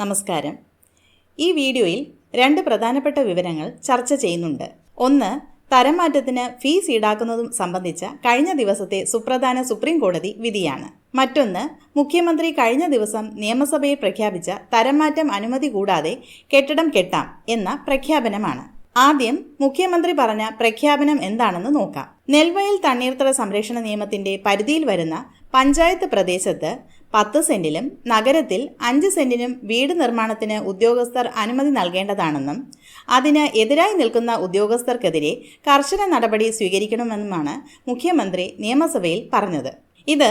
നമസ്കാരം. ഈ വീഡിയോയിൽ രണ്ട് പ്രധാനപ്പെട്ട വിവരങ്ങൾ ചർച്ച ചെയ്യുന്നുണ്ട്. ഒന്ന് തരം മാറ്റത്തിന് ഫീസ് ഈടാക്കുന്നതും സംബന്ധിച്ച കഴിഞ്ഞ ദിവസത്തെ സുപ്രധാന സുപ്രീം കോടതി വിധിയാണ്. മറ്റൊന്ന് മുഖ്യമന്ത്രി കഴിഞ്ഞ ദിവസം നിയമസഭയിൽ പ്രഖ്യാപിച്ച തരം മാറ്റം അനുമതി കൂടാതെ കെട്ടിടം കെട്ടാം എന്ന പ്രഖ്യാപനമാണ്. ആദ്യം മുഖ്യമന്ത്രി പറഞ്ഞ പ്രഖ്യാപനം എന്താണെന്ന് നോക്കാം. നെൽവയൽ തണ്ണീർത്തട സംരക്ഷണ നിയമത്തിന്റെ പരിധിയിൽ വരുന്ന പഞ്ചായത്ത് പ്രദേശത്ത് പത്ത് സെന്റിലും നഗരത്തിൽ അഞ്ച് സെന്റിനും വീട് നിർമ്മാണത്തിന് ഉദ്യോഗസ്ഥർ അനുമതി നൽകേണ്ടതാണെന്നും അതിന് എതിരായി നിൽക്കുന്ന ഉദ്യോഗസ്ഥർക്കെതിരെ കർശന നടപടി സ്വീകരിക്കണമെന്നുമാണ് മുഖ്യമന്ത്രി നിയമസഭയിൽ പറഞ്ഞത്. ഇത്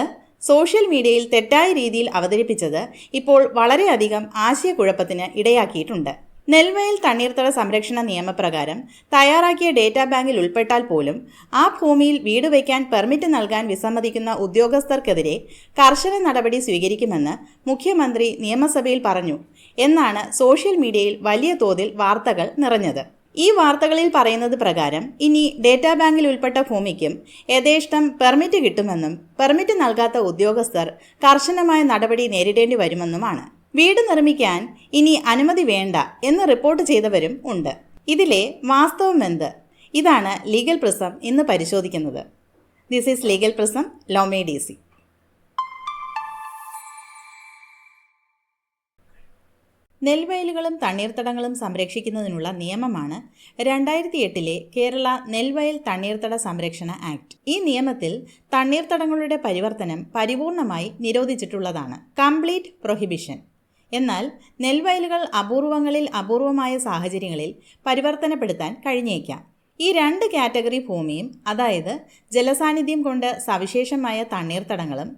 സോഷ്യൽ മീഡിയയിൽ തെറ്റായ രീതിയിൽ അവതരിപ്പിച്ചത് ഇപ്പോൾ വളരെയധികം ആശയക്കുഴപ്പത്തിന് ഇടയാക്കിയിട്ടുണ്ട്. നെൽവയൽ തണ്ണീർത്തട സംരക്ഷണ നിയമപ്രകാരം തയ്യാറാക്കിയ ഡേറ്റാ ബാങ്കിൽ ഉൾപ്പെട്ടാൽ പോലും ആ ഭൂമിയിൽ വീട് വയ്ക്കാൻ പെർമിറ്റ് നൽകാൻ വിസമ്മതിക്കുന്ന ഉദ്യോഗസ്ഥർക്കെതിരെ കർശന നടപടി സ്വീകരിക്കുമെന്ന് മുഖ്യമന്ത്രി നിയമസഭയിൽ പറഞ്ഞു എന്നാണ് സോഷ്യൽ മീഡിയയിൽ വലിയ തോതിൽ വാർത്തകൾ നിറഞ്ഞത്. ഈ വാർത്തകളിൽ പറയുന്നത് പ്രകാരം ഇനി ഡേറ്റാ ബാങ്കിൽ ഉൾപ്പെട്ട ഭൂമിക്കും യഥേഷ്ടം പെർമിറ്റ് കിട്ടുമെന്നും പെർമിറ്റ് നൽകാത്ത ഉദ്യോഗസ്ഥർ കർശനമായ നടപടി നേരിടേണ്ടി വരുമെന്നുമാണ്. വീട് നിർമ്മിക്കാൻ ഇനി അനുമതി വേണ്ട എന്ന് റിപ്പോർട്ട് ചെയ്തവരും ഉണ്ട്. ഇതിലെ വാസ്തവം എന്ത്? ഇതാണ് ലീഗൽ പ്രിസം ഇന്ന് പരിശോധിക്കുന്നത്. This is legal prism law made easy നെൽവയലുകളും തണ്ണീർത്തടങ്ങളും സംരക്ഷിക്കുന്നതിനുള്ള നിയമമാണ് രണ്ടായിരത്തി എട്ടിലെ കേരള നെൽവയൽ തണ്ണീർത്തട സംരക്ഷണ ആക്ട്. ഈ നിയമത്തിൽ തണ്ണീർത്തടങ്ങളുടെ പരിവർത്തനം പരിപൂർണമായി നിരോധിച്ചിട്ടുള്ളതാണ്. Complete prohibition. എന്നാൽ നെൽവയലുകൾ അപൂർവങ്ങളിൽ അപൂർവമായ സാഹചര്യങ്ങളിൽ പരിവർത്തനപ്പെടുത്താൻ കഴിഞ്ഞേക്കാം. ഈ രണ്ട് കാറ്റഗറി ഭൂമിയും അതായത് ജലസാന്നിധ്യം കൊണ്ട് സവിശേഷമായ തണ്ണീർത്തടങ്ങളും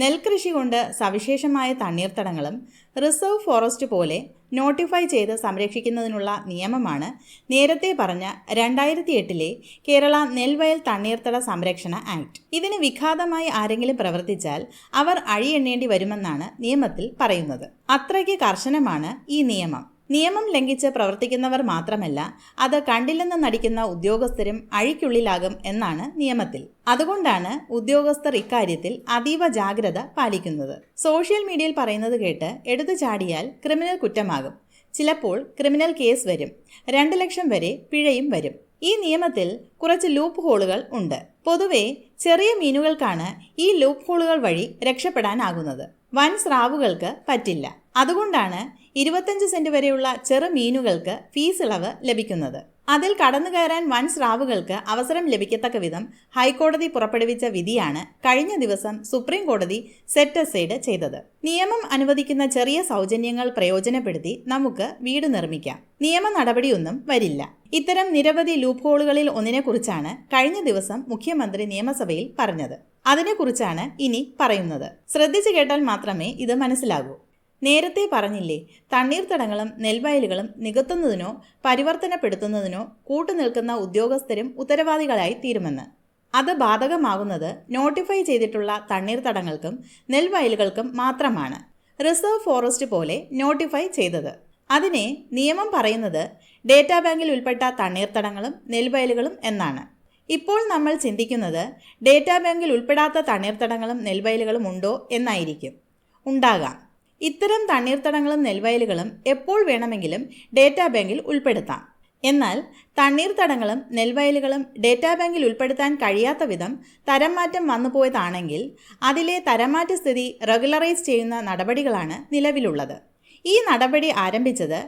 നെൽകൃഷി കൊണ്ട് സവിശേഷമായ തണ്ണീർത്തടങ്ങളും റിസർവ് ഫോറസ്റ്റ് പോലെ നോട്ടിഫൈ ചെയ്ത് സംരക്ഷിക്കുന്നതിനുള്ള നിയമമാണ് നേരത്തെ പറഞ്ഞ രണ്ടായിരത്തി എട്ടിലെ കേരള നെൽവയൽ തണ്ണീർത്തട സംരക്ഷണ ആക്ട്. ഇതിന് വിഘാതമായി ആരെങ്കിലും പ്രവർത്തിച്ചാൽ അവർ അഴിയെണ്ണേണ്ടി വരുമെന്നാണ് നിയമത്തിൽ പറയുന്നത്. അത്രയ്ക്ക് കർശനമാണ് ഈ നിയമം. നിയമം ലംഘിച്ച് പ്രവർത്തിക്കുന്നവർ മാത്രമല്ല അത് കണ്ടില്ലെന്ന് നടിക്കുന്ന ഉദ്യോഗസ്ഥരും അഴിക്കുള്ളിലാകും എന്നാണ് നിയമത്തിൽ. അതുകൊണ്ടാണ് ഉദ്യോഗസ്ഥർ ഇക്കാര്യത്തിൽ അതീവ ജാഗ്രത പാലിക്കുന്നത്. സോഷ്യൽ മീഡിയയിൽ പറയുന്നത് കേട്ട് എടുത്തു ചാടിയാൽ ക്രിമിനൽ കുറ്റമാകും. ചിലപ്പോൾ ക്രിമിനൽ കേസ് വരും. രണ്ട് ലക്ഷം വരെ പിഴയും വരും. ഈ നിയമത്തിൽ കുറച്ച് ലൂപ്പ് ഹോളുകൾ ഉണ്ട്. പൊതുവെ ചെറിയ മീനുകൾക്കാണ് ഈ ലൂപ്പ് ഹോളുകൾ വഴി രക്ഷപ്പെടാനാകുന്നത്. വൻ സ്രാവുകൾക്ക് പറ്റില്ല. അതുകൊണ്ടാണ് ഇരുപത്തഞ്ച് സെന്റ് വരെയുള്ള ചെറു മീനുകൾക്ക് ഫീസ് ഇളവ് ലഭിക്കുന്നത്. അതിൽ കടന്നു കയറാൻ വൻ സ്രാവുകൾക്ക് അവസരം ലഭിക്കത്തക്ക വിധം ഹൈക്കോടതി പുറപ്പെടുവിച്ച വിധിയാണ് കഴിഞ്ഞ ദിവസം സുപ്രീം കോടതി സെറ്റ് അസൈഡ് ചെയ്തത്. നിയമം അനുവദിക്കുന്ന ചെറിയ സൗജന്യങ്ങൾ പ്രയോജനപ്പെടുത്തി നമുക്ക് വീട് നിർമ്മിക്കാം. നിയമ നടപടിയൊന്നും വരില്ല. ഇത്തരം നിരവധി ലൂപ്പ് ഹോളുകളിൽ ഒന്നിനെക്കുറിച്ചാണ് കഴിഞ്ഞ ദിവസം മുഖ്യമന്ത്രി നിയമസഭയിൽ പറഞ്ഞത്. അതിനെക്കുറിച്ചാണ് ഇനി പറയുന്നത്. ശ്രദ്ധിച്ചു കേട്ടാൽ മാത്രമേ ഇത് മനസ്സിലാകൂ. നേരത്തെ പറഞ്ഞില്ലേ തണ്ണീർത്തടങ്ങളും നെൽവയലുകളും നികത്തുന്നതിനോ പരിവർത്തനപ്പെടുത്തുന്നതിനോ കൂട്ടുനിൽക്കുന്ന ഉദ്യോഗസ്ഥരും ഉത്തരവാദികളായി തീരുമെന്ന്. അത് ബാധകമാകുന്നത് നോട്ടിഫൈ ചെയ്തിട്ടുള്ള തണ്ണീർത്തടങ്ങൾക്കും നെൽവയലുകൾക്കും മാത്രമാണ്. റിസർവ് ഫോറസ്റ്റ് പോലെ നോട്ടിഫൈ ചെയ്തത്. അതിനെ നിയമം പറയുന്നത് ഡേറ്റാ ബാങ്കിൽ ഉൾപ്പെട്ട തണ്ണീർത്തടങ്ങളും നെൽവയലുകളും എന്നാണ്. ഇപ്പോൾ നമ്മൾ ചിന്തിക്കുന്നത് ഡേറ്റാ ബാങ്കിൽ ഉൾപ്പെടാത്ത തണ്ണീർത്തടങ്ങളും നെൽവയലുകളും ഉണ്ടോ എന്നായിരിക്കും. ഉണ്ടാകാം. ഇത്തരം തണ്ണീർത്തടങ്ങളും നെൽവയലുകളും എപ്പോൾ വേണമെങ്കിലും ഡേറ്റാ ബാങ്കിൽ ഉൾപ്പെടുത്താം. എന്നാൽ തണ്ണീർത്തടങ്ങളും നെൽവയലുകളും ഡേറ്റാ ബാങ്കിൽ ഉൾപ്പെടുത്താൻ കഴിയാത്ത വിധം തരം മാറ്റം വന്നുപോയതാണെങ്കിൽ അതിലെ തരംമാറ്റ സ്ഥിതി റെഗുലറൈസ് ചെയ്യുന്ന നടപടികളാണ് നിലവിലുള്ളത്. ഈ നടപടി ആരംഭിച്ചത്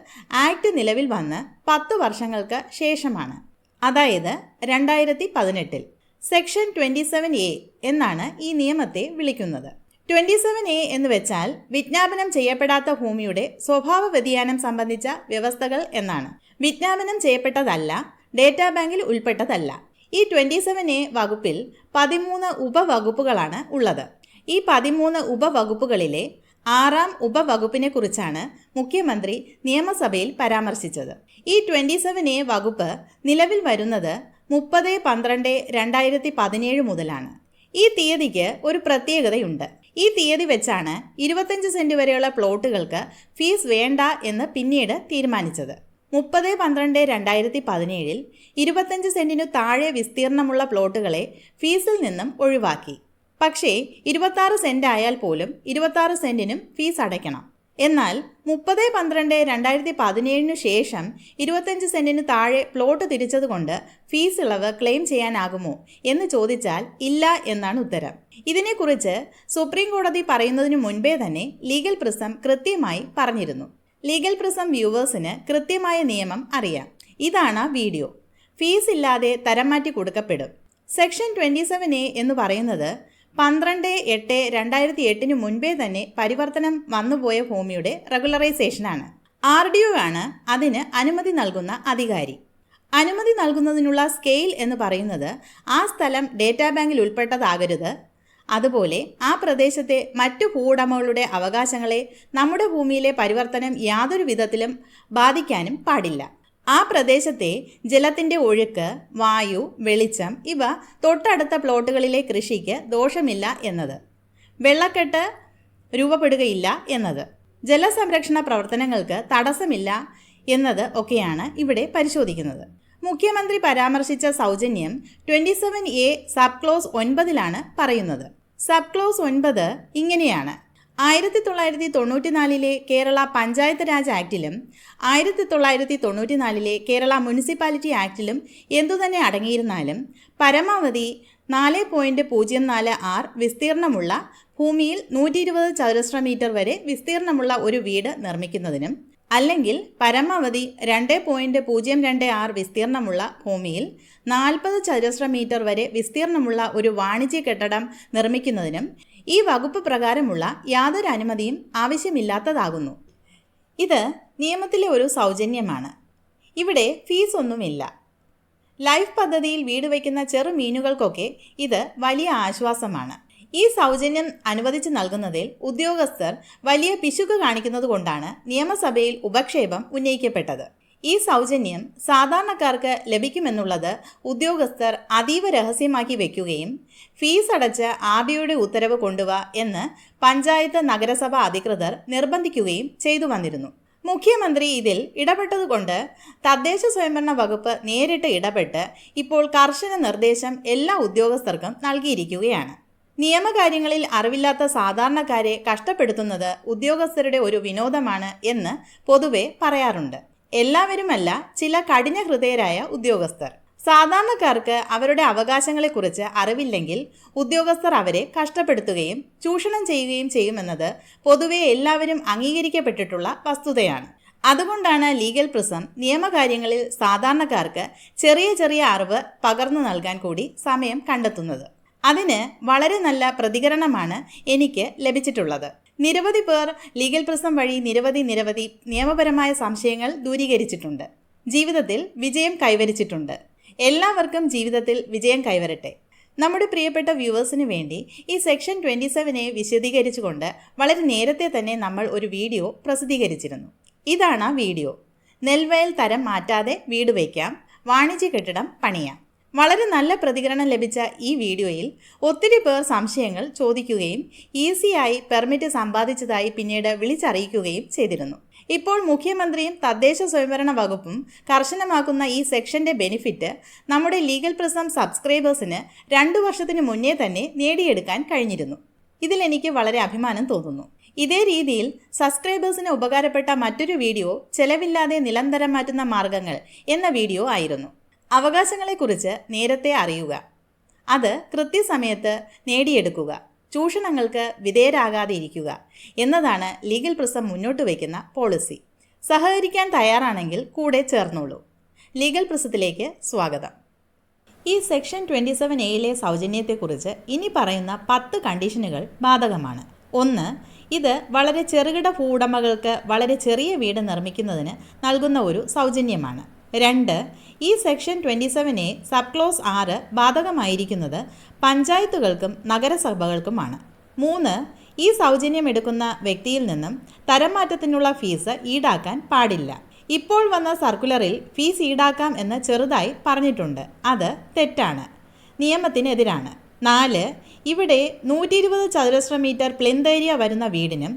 ആക്ട് നിലവിൽ വന്ന് പത്ത് വർഷങ്ങൾക്ക് ശേഷമാണ്. അതായത് രണ്ടായിരത്തി പതിനെട്ടിൽ. സെക്ഷൻ ട്വന്റി സെവൻ എ എന്നാണ് ഈ നിയമത്തെ വിളിക്കുന്നത്. ട്വന്റി സെവൻ എ എന്ന് വെച്ചാൽ വിജ്ഞാപനം ചെയ്യപ്പെടാത്ത ഭൂമിയുടെ സ്വഭാവ വ്യതിയാനം സംബന്ധിച്ച വ്യവസ്ഥകൾ എന്നാണ്. വിജ്ഞാപനം ചെയ്യപ്പെട്ടതല്ല ഡേറ്റാ ബാങ്കിൽ ഉൾപ്പെട്ടതല്ല. ഈ ട്വന്റി സെവൻ എ വകുപ്പിൽ പതിമൂന്ന് ഉപവകുപ്പുകളാണ് ഉള്ളത്. ഈ പതിമൂന്ന് ഉപവകുപ്പുകളിലെ ആറാം ഉപവകുപ്പിനെ കുറിച്ചാണ് മുഖ്യമന്ത്രി നിയമസഭയിൽ പരാമർശിച്ചത്. ഈ ട്വന്റി സെവൻ എ വകുപ്പ് നിലവിൽ വരുന്നത് മുപ്പത് പന്ത്രണ്ട് രണ്ടായിരത്തി പതിനേഴ് മുതലാണ്. ഈ തീയതിക്ക് ഒരു പ്രത്യേകതയുണ്ട്. ഈ തീയതി വെച്ചാണ് ഇരുപത്തഞ്ച് സെന്റ് വരെയുള്ള പ്ലോട്ടുകൾക്ക് ഫീസ് വേണ്ട എന്ന് പിന്നീട് തീരുമാനിച്ചത്. മുപ്പത് പന്ത്രണ്ട് രണ്ടായിരത്തി പതിനേഴിൽ ഇരുപത്തഞ്ച് സെന്റിനു താഴെ വിസ്തീർണമുള്ള പ്ലോട്ടുകളെ ഫീസിൽ നിന്നും ഒഴിവാക്കി. പക്ഷേ ഇരുപത്താറ് സെന്റ് ആയാൽ പോലും ഇരുപത്താറ് സെന്റിനും ഫീസ് അടയ്ക്കണം. എന്നാൽ മുപ്പത് പന്ത്രണ്ട് രണ്ടായിരത്തി പതിനേഴിനു ശേഷം ഇരുപത്തഞ്ച് സെന്റിന് താഴെ പ്ലോട്ട് തിരിച്ചതുകൊണ്ട് ഫീസ് ഇളവ് ക്ലെയിം ചെയ്യാനാകുമോ എന്ന് ചോദിച്ചാൽ ഇല്ല എന്നാണ് ഉത്തരം. ഇതിനെക്കുറിച്ച് സുപ്രീം കോടതി പറയുന്നതിനു മുൻപേ തന്നെ ലീഗൽ പ്രിസം കൃത്യമായി പറഞ്ഞിരുന്നു. ലീഗൽ പ്രിസം വ്യൂവേഴ്സിന് കൃത്യമായ നിയമം അറിയാം. ഇതാണ് വീഡിയോ. ഫീസ് ഇല്ലാതെ തരം മാറ്റി കൊടുക്കപ്പെടും. സെക്ഷൻ ട്വന്റി സെവൻ എ എന്ന് പറയുന്നത് പന്ത്രണ്ട് എട്ട് രണ്ടായിരത്തി എട്ടിന് മുൻപേ തന്നെ പരിവർത്തനം വന്നുപോയ ഭൂമിയുടെ റെഗുലറൈസേഷനാണ്. ആർ ഡി ഒ ആണ് അതിന് അനുമതി നൽകുന്ന അധികാരി. അനുമതി നൽകുന്നതിനുള്ള സ്കെയിൽ എന്ന് പറയുന്നത് ആ സ്ഥലം ഡേറ്റാ ബാങ്കിൽ ഉൾപ്പെട്ടതാകരുത്. അതുപോലെ ആ പ്രദേശത്തെ മറ്റു ഭൂവുടമകളുടെ അവകാശങ്ങളെ നമ്മുടെ ഭൂമിയിലെ പരിവർത്തനം യാതൊരു വിധത്തിലും ബാധിക്കാനും പാടില്ല. ആ പ്രദേശത്തെ ജലത്തിന്റെ ഒഴുക്ക് വായു വെളിച്ചം ഇവ തൊട്ടടുത്ത പ്ലോട്ടുകളിലെ കൃഷിക്ക് ദോഷമില്ല എന്നത്. വെള്ളക്കെട്ട് രൂപപ്പെടുകയില്ല എന്നത്. ജലസംരക്ഷണ പ്രവർത്തനങ്ങൾക്ക് തടസ്സമില്ല എന്നത് ഒക്കെയാണ് ഇവിടെ പരിശോധിക്കുന്നത്. മുഖ്യമന്ത്രി പരാമർശിച്ച സൗജന്യം twenty seven A sub clause ഒൻപതിലാണ് പറയുന്നത്. സബ് ക്ലോസ് ഒൻപത് ഇങ്ങനെയാണ്. ആയിരത്തി തൊള്ളായിരത്തി തൊണ്ണൂറ്റിനാലിലെ കേരള പഞ്ചായത്ത് രാജ് ആക്ടിലും ആയിരത്തി തൊള്ളായിരത്തി തൊണ്ണൂറ്റിനാലിലെ കേരള മുനിസിപ്പാലിറ്റി ആക്ടിലും എന്തുതന്നെ അടങ്ങിയിരുന്നാലും പരമാവധി നാല് പോയിന്റ് പൂജ്യം നാല് ആർ വിസ്തീർണമുള്ള ഭൂമിയിൽ നൂറ്റി ഇരുപത് ചതുരശ്ര മീറ്റർ വരെ വിസ്തീർണമുള്ള ഒരു വീട് നിർമ്മിക്കുന്നതിനും അല്ലെങ്കിൽ പരമാവധി രണ്ട് പോയിന്റ് പൂജ്യം രണ്ട് ആറ് വിസ്തീർണമുള്ള ഭൂമിയിൽ നാൽപ്പത് ചതുരശ്ര മീറ്റർ വരെ വിസ്തീർണമുള്ള ഒരു വാണിജ്യ കെട്ടിടം നിർമ്മിക്കുന്നതിനും ഈ വകുപ്പ് പ്രകാരമുള്ള യാതൊരു അനുമതിയും ആവശ്യമില്ലാത്തതാകുന്നു. ഇത് നിയമത്തിലെ ഒരു സൗജന്യമാണ്. ഇവിടെ ഫീസ് ഒന്നുമില്ല. ലൈഫ് പദ്ധതിയിൽ വീട് വയ്ക്കുന്ന ചെറു മീനുകൾക്കൊക്കെ ഇത് വലിയ ആശ്വാസമാണ്. ഈ സൗജന്യം അനുവദിച്ചു നൽകുന്നതിൽ ഉദ്യോഗസ്ഥർ വലിയ പിശുക്ക് കാണിക്കുന്നത് കൊണ്ടാണ് നിയമസഭയിൽ ഉപക്ഷേപം ഉന്നയിക്കപ്പെട്ടത്. ഈ സൗജന്യം സാധാരണക്കാർക്ക് ലഭിക്കുമെന്നുള്ളത് ഉദ്യോഗസ്ഥർ അതീവ രഹസ്യമാക്കി വെക്കുകയും ഫീസ് അടച്ച് ആബിയുടെ ഉത്തരവ് കൊണ്ടുവ എന്ന് പഞ്ചായത്ത് നഗരസഭ അധികൃതർ നിർബന്ധിക്കുകയും ചെയ്തു വന്നിരുന്നു. മുഖ്യമന്ത്രി ഇതിൽ ഇടപെട്ടതുകൊണ്ട് തദ്ദേശ സ്വയംഭരണ വകുപ്പ് നേരിട്ട് ഇടപെട്ട് ഇപ്പോൾ കർശന നിർദ്ദേശം എല്ലാ ഉദ്യോഗസ്ഥർക്കും നൽകിയിരിക്കുകയാണ്. നിയമകാര്യങ്ങളിൽ അറിവില്ലാത്ത സാധാരണക്കാരെ കഷ്ടപ്പെടുത്തുന്നത് ഉദ്യോഗസ്ഥരുടെ ഒരു വിനോദമാണ് എന്ന് പൊതുവെ പറയാറുണ്ട്. എല്ലാവരുമല്ല ചില കഠിന ഹൃദയരായ ഉദ്യോഗസ്ഥർ. സാധാരണക്കാർക്ക് അവരുടെ അവകാശങ്ങളെക്കുറിച്ച് അറിവില്ലെങ്കിൽ ഉദ്യോഗസ്ഥർ അവരെ കഷ്ടപ്പെടുത്തുകയും ചൂഷണം ചെയ്യുകയും ചെയ്യുമെന്നത് പൊതുവെ എല്ലാവരും അംഗീകരിക്കപ്പെട്ടിട്ടുള്ള വസ്തുതയാണ്. അതുകൊണ്ടാണ് ലീഗൽ പ്രിസം നിയമകാര്യങ്ങളിൽ സാധാരണക്കാർക്ക് ചെറിയ ചെറിയ അറിവ് പകർന്നു നൽകാൻ കൂടി സമയം കണ്ടെത്തുന്നത്. അതിന് വളരെ നല്ല പ്രതികരണമാണ് എനിക്ക് ലഭിച്ചിട്ടുള്ളത്. നിരവധി പേർ ലീഗൽ പ്രശ്നം വഴി നിരവധി നിരവധി നിയമപരമായ സംശയങ്ങൾ ദൂരീകരിച്ചിട്ടുണ്ട്. ജീവിതത്തിൽ വിജയം കൈവരിച്ചിട്ടുണ്ട്. എല്ലാവർക്കും ജീവിതത്തിൽ വിജയം കൈവരട്ടെ. നമ്മുടെ പ്രിയപ്പെട്ട വ്യൂവേഴ്സിന് വേണ്ടി ഈ സെക്ഷൻ ട്വന്റി സെവനെ വിശദീകരിച്ചുകൊണ്ട് വളരെ നേരത്തെ തന്നെ നമ്മൾ ഒരു വീഡിയോ പ്രസിദ്ധീകരിച്ചിരുന്നു. ഇതാണ് ആ വീഡിയോ. നെൽവയൽ തരം മാറ്റാതെ വീട് വയ്ക്കാം. വാണിജ്യ കെട്ടിടം പണിയാം. വളരെ നല്ല പ്രതികരണം ലഭിച്ച ഈ വീഡിയോയിൽ ഒത്തിരി പേർ സംശയങ്ങൾ ചോദിക്കുകയും ഈസിയായി പെർമിറ്റ് സമ്പാദിച്ചതായി പിന്നീട് വിളിച്ചറിയിക്കുകയും ചെയ്തിരുന്നു. ഇപ്പോൾ മുഖ്യമന്ത്രിയും തദ്ദേശ സ്വയംഭരണ വകുപ്പും കർശനമാക്കുന്ന ഈ സെക്ഷന്റെ ബെനിഫിറ്റ് നമ്മുടെ ലീഗൽ പ്രിസം സബ്സ്ക്രൈബേഴ്സിന് രണ്ടു വർഷത്തിന് മുന്നേ തന്നെ നേടിയെടുക്കാൻ കഴിഞ്ഞിരുന്നു. ഇതിൽ എനിക്ക് വളരെ അഭിമാനം തോന്നുന്നു. ഇതേ രീതിയിൽ സബ്സ്ക്രൈബേഴ്സിന് ഉപകാരപ്പെട്ട മറ്റൊരു വീഡിയോ ചെലവില്ലാതെ നിലന്തരം മാറ്റുന്ന മാർഗങ്ങൾ എന്ന വീഡിയോ ആയിരുന്നു. അവകാശങ്ങളെക്കുറിച്ച് നേരത്തെ അറിയുക. അത് കൃത്യസമയത്ത് നേടിയെടുക്കുക. ചൂഷണങ്ങൾക്ക് വിധേയരാകാതെ ഇരിക്കുക എന്നതാണ് ലീഗൽ പ്രിസം മുന്നോട്ട് വയ്ക്കുന്ന പോളിസി. സഹകരിക്കാൻ തയ്യാറാണെങ്കിൽ കൂടെ ചേർന്നോളൂ. ലീഗൽ പ്രസത്തിലേക്ക് സ്വാഗതം. ഈ സെക്ഷൻ ട്വന്റി സെവൻ എയിലെ സൗജന്യത്തെക്കുറിച്ച് ഇനി പറയുന്ന പത്ത് കണ്ടീഷനുകൾ ബാധകമാണ്. ഒന്ന് ഇത് വളരെ ചെറുകിട ഭൂവുടമകൾക്ക് വളരെ ചെറിയ വീട് നിർമ്മിക്കുന്നതിന് നൽകുന്ന ഒരു സൗജന്യമാണ്. രണ്ട് ഈ section twenty seven A sub clause ആറ് ബാധകമായിരിക്കുന്നത് പഞ്ചായത്തുകൾക്കും നഗരസഭകൾക്കുമാണ്. മൂന്ന് ഈ സൗജന്യം എടുക്കുന്ന വ്യക്തിയിൽ നിന്നും തരം മാറ്റത്തിനുള്ള ഫീസ് ഈടാക്കാൻ പാടില്ല. ഇപ്പോൾ വന്ന സർക്കുലറിൽ ഫീസ് ഈടാക്കാം എന്ന് ചെറുതായി പറഞ്ഞിട്ടുണ്ട്. അത് തെറ്റാണ്. നിയമത്തിനെതിരാണ്. നാല് ഇവിടെ നൂറ്റി ഇരുപത് ചതുരശ്ര മീറ്റർ പ്ലിന്തേരിയ വരുന്ന വീടിനും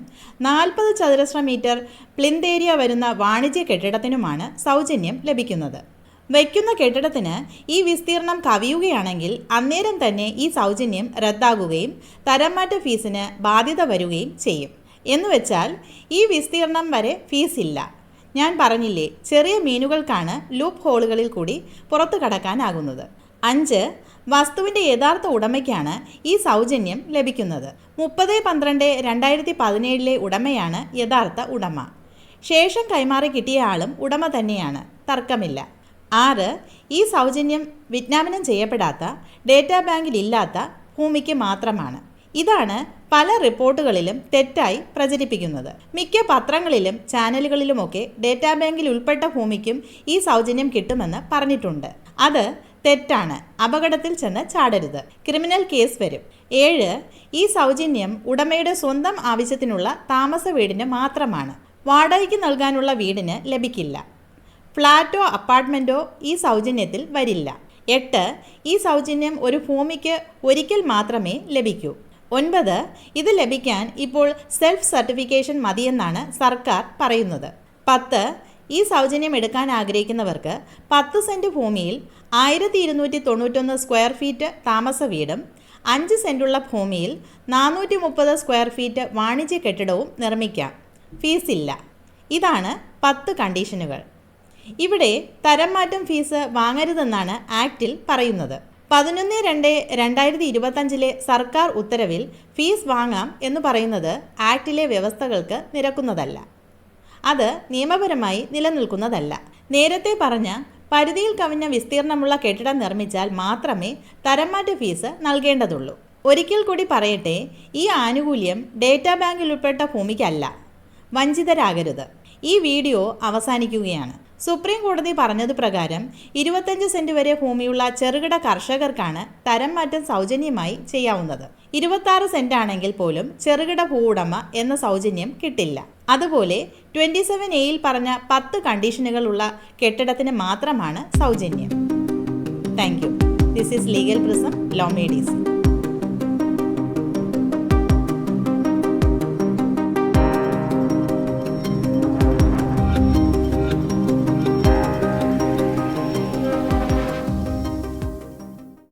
നാൽപ്പത് ചതുരശ്ര മീറ്റർ പ്ലിന്തേരിയ വരുന്ന വാണിജ്യ കെട്ടിടത്തിനുമാണ് സൗജന്യം ലഭിക്കുന്നത്. വയ്ക്കുന്ന കെട്ടിടത്തിന് ഈ വിസ്തീർണം കവിയുകയാണെങ്കിൽ അന്നേരം തന്നെ ഈ സൗജന്യം റദ്ദാകുകയും തരംമാറ്റ ഫീസിന് ബാധ്യത വരികയും ചെയ്യും. എന്നുവെച്ചാൽ ഈ വിസ്തീർണം വരെ ഫീസില്ല ഞാൻ പറഞ്ഞില്ലേ ചെറിയ മീനുകൾക്കാണ് ലൂപ്പ് ഹോളുകളിൽ കൂടി പുറത്തു കടക്കാനാകുന്നത്. അഞ്ച് വസ്തുവിന്റെ യഥാർത്ഥ ഉടമയ്ക്കാണ് ഈ സൗജന്യം ലഭിക്കുന്നത്. മുപ്പത് പന്ത്രണ്ട് രണ്ടായിരത്തി പതിനേഴിലെ ഉടമയാണ് യഥാർത്ഥ ഉടമ. ശേഷം കൈമാറി കിട്ടിയ ആളും ഉടമ തന്നെയാണ്. തർക്കമില്ല. ആറ് ഈ സൗജന്യം വിജ്ഞാപനം ചെയ്യപ്പെടാത്ത ഡേറ്റാ ബാങ്കിൽ ഇല്ലാത്ത ഭൂമിക്ക് മാത്രമാണ്. ഇതാണ് പല റിപ്പോർട്ടുകളിലും തെറ്റായി പ്രചരിപ്പിക്കുന്നത്. മിക്ക പത്രങ്ങളിലും ചാനലുകളിലുമൊക്കെ ഡേറ്റാ ബാങ്കിൽ ഉൾപ്പെട്ട ഭൂമിക്കും ഈ സൗജന്യം കിട്ടുമെന്ന് പറഞ്ഞിട്ടുണ്ട്. അത് തെറ്റാണ്. അപകടത്തിൽ ചെന്ന് ചാടരുത്. ക്രിമിനൽ കേസ് വരും. ഏഴ് ഈ സൗജന്യം ഉടമയുടെ സ്വന്തം ആവശ്യത്തിനുള്ള താമസ വീടിന് മാത്രമാണ്. വാടകയ്ക്ക് നൽകാനുള്ള വീടിന് ലഭിക്കില്ല. ഫ്ലാറ്റോ അപ്പാർട്ട്മെന്റോ ഈ സൗജന്യത്തിൽ വരില്ല. എട്ട് ഈ സൗജന്യം ഒരു ഭൂമിക്ക് ഒരിക്കൽ മാത്രമേ ലഭിക്കൂ. ഒൻപത് ഇത് ലഭിക്കാൻ ഇപ്പോൾ സെൽഫ് സർട്ടിഫിക്കേഷൻ മതിയെന്നാണ് സർക്കാർ പറയുന്നത്. പത്ത് ഈ സൗജന്യം എടുക്കാൻ ആഗ്രഹിക്കുന്നവർക്ക് പത്ത് സെന്റ് ഭൂമിയിൽ ആയിരത്തി ഇരുന്നൂറ്റി തൊണ്ണൂറ്റൊന്ന് സ്ക്വയർ ഫീറ്റ് താമസ വീടും അഞ്ച് സെന്റുള്ള ഭൂമിയിൽ നാനൂറ്റി മുപ്പത് സ്ക്വയർ ഫീറ്റ് വാണിജ്യ കെട്ടിടവും നിർമ്മിക്കാം. ഫീസില്ല ഇതാണ് പത്ത് കണ്ടീഷനുകൾ ഇവിടെ തരം മാറ്റം ഫീസ് വാങ്ങരുതെന്നാണ് ആക്റ്റിൽ പറയുന്നത്. പതിനൊന്ന് രണ്ട് രണ്ടായിരത്തി ഇരുപത്തഞ്ചിലെ സർക്കാർ ഉത്തരവിൽ ഫീസ് വാങ്ങാം എന്ന് പറയുന്നത് ആക്റ്റിലെ വ്യവസ്ഥകൾക്ക് നിരക്കുന്നതല്ല. അത് നിയമപരമായി നിലനിൽക്കുന്നതല്ല. നേരത്തെ പറഞ്ഞ പരിധിയിൽ കവിഞ്ഞ വിസ്തീർണമുള്ള കെട്ടിടം നിർമ്മിച്ചാൽ മാത്രമേ തരംമാറ്റ ഫീസ് നൽകേണ്ടതുള്ളൂ. ഒരിക്കൽ കൂടി പറയട്ടെ ഈ ആനുകൂല്യം ഡേറ്റാ ബാങ്കിൽ ഉൾപ്പെട്ട ഭൂമിക്കല്ല. വഞ്ചിതരാകരുത്. ഈ വീഡിയോ അവസാനിക്കുകയാണ്. സുപ്രീം കോടതി പറഞ്ഞത് പ്രകാരം ഇരുപത്തഞ്ച് സെന്റ് വരെ ഭൂമിയുള്ള ചെറുകിട കർഷകർക്കാണ് തരം മാറ്റം സൗജന്യമായി ചെയ്യാവുന്നത്. ഇരുപത്തി സെന്റ് ആണെങ്കിൽ പോലും ചെറുകിട ഭൂവുടമ എന്ന സൗജന്യം കിട്ടില്ല. അതുപോലെ ട്വന്റി സെവൻ എയിൽ പറഞ്ഞ പത്ത് കണ്ടീഷനുകളുള്ള കെട്ടിടത്തിന് മാത്രമാണ് സൗജന്യം. Thank you. This is legal prism law made easy